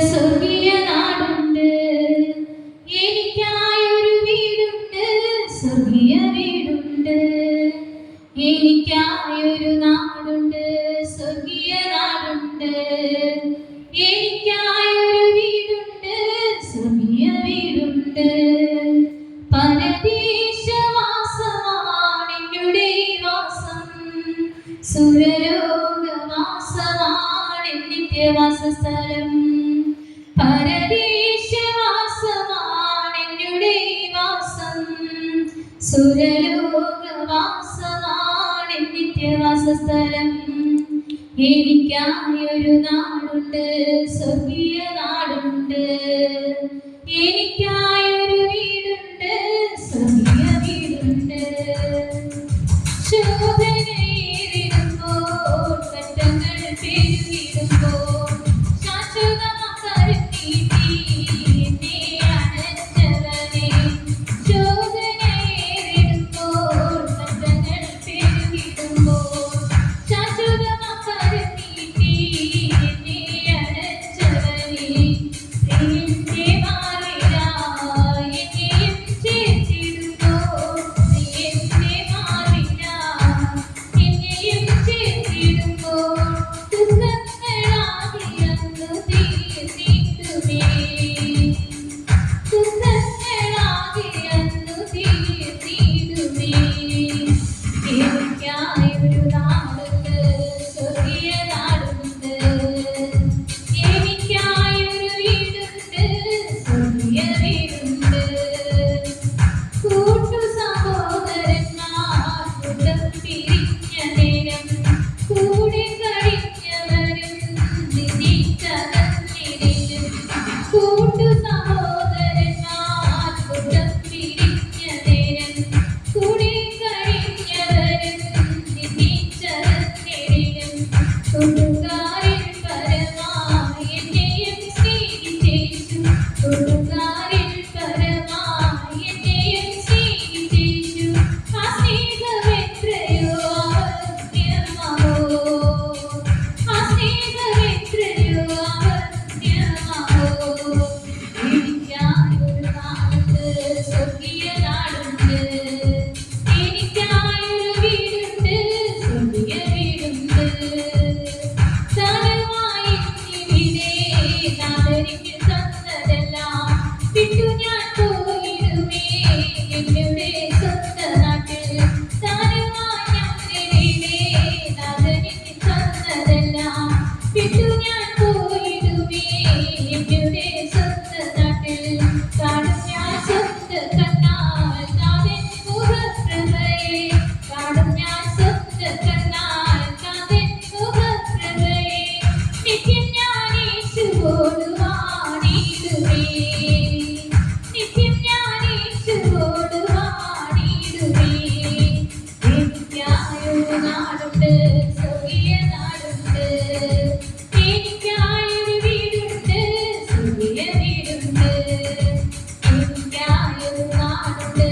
സ്വർഗീയ നാടുണ്ട്. വീടുണ്ട്. എനിക്കായൊരു നാടുണ്ട് സ്വർഗീയ നാടുണ്ട്. നിത്യവാസസ്ഥലം പരദേശവാസമാണെന്നുടെ വാസം. സുരലോകവാസമാണ് നിത്യവാസസ്ഥലം. എനിക്കായൊരു നാടുണ്ട് സ്വർഗീയ നാടുണ്ട്. എനിക്കായി சொர்க்கிய நாடு നാടുണ്ട് സ്വർഗീയ നാടുണ്ട്. എനിക്കായൊരു വീടുണ്ട് സ്വർഗീയ വീടുണ്ട്. എനിക്കായൊരു നാടുണ്ട്